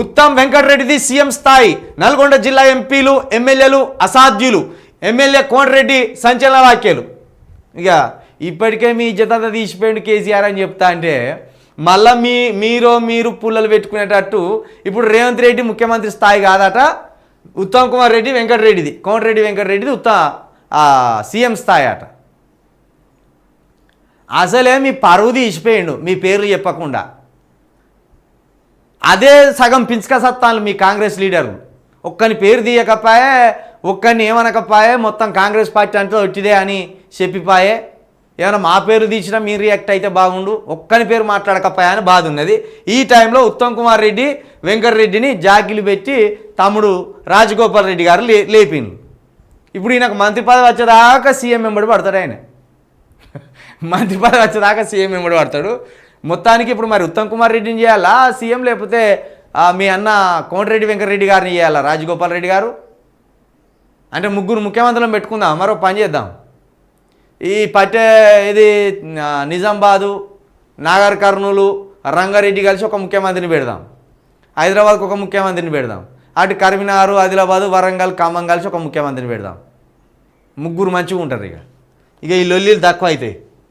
Uttam వెంకటరెడ్డిది CM స్థాయి. నల్గొండ జిల్లా ఎంపీలు ఎమ్మెల్యేలు అసాధ్యులు. ఎమ్మెల్యే కోనరెడ్డి సంచలన వ్యాఖ్యలు. ఇక ఇప్పటికే మీ ఇజ్జతంతా తీసిపోయింది కేసీఆర్ అని చెప్తా అంటే మళ్ళా మీ మీరు మీరు పుల్లలు పెట్టుకునేటట్టు ఇప్పుడు రేవంత్ రెడ్డి ముఖ్యమంత్రి స్థాయి కాదట ఉత్తమ్ కుమార్ రెడ్డి వెంకటరెడ్డిది. కోమటిరెడ్డి వెంకటరెడ్డిది ఉత్త సీఎం స్థాయి అట. అసలే మీ పరువు తీసిపోయిండు మీ పేర్లు చెప్పకుండా. అదే సగం పించక సత్తాలు మీ కాంగ్రెస్ లీడర్లు. ఒక్కని పేరు తీయకపాయే ఒక్కని ఏమనకపాయే మొత్తం కాంగ్రెస్ పార్టీ అంటే వచ్చిదే అని చెప్పిపాయే. ఏమైనా మా పేరు తీసినా మీరు రియాక్ట్ అయితే బాగుండు ఒక్కని పేరు మాట్లాడకపోయా అని బాధ ఉన్నది. ఈ టైంలో ఉత్తమ్ కుమార్ రెడ్డి వెంకటరెడ్డిని జాకిలు పెట్టి తమ్ముడు రాజగోపాల్ రెడ్డి గారు లే లేపిండు. ఇప్పుడు ఈయనకు మంత్రి పదవి వచ్చేదాకా సీఎం వెంబడి పడతాడు ఆయన. మంత్రి పదవి వచ్చేదాకా సీఎం వెంబడి పడతాడు. మొత్తానికి ఇప్పుడు మరి ఉత్తమ్ కుమార్ రెడ్డిని చేయాలా? సీఎం లేకపోతే మీ అన్న కోమటిరెడ్డి వెంకటరెడ్డి గారిని చేయాలా? రాజగోపాల్ రెడ్డి గారు? అంటే ముగ్గురు ముఖ్యమంత్రులను పెట్టుకుందాం మరో పని చేద్దాం. ఈ పట్టే ఇది నిజాంబాదు నిజామాబాదు నాగర్ కర్నూలు రంగారెడ్డి కలిసి ఒక ముఖ్యమంత్రిని పెడదాం. హైదరాబాద్కు ఒక ముఖ్యమంత్రిని పెడదాం. అటు కరీంనగర్ ఆదిలాబాదు వరంగల్ ఖమ్మం కలిసి ఒక ముఖ్యమంత్రిని పెడదాం. ముగ్గురు మంచిగా ఉంటారు ఇక. ఇక ఈ లొల్లీలు తక్కువ అవుతాయి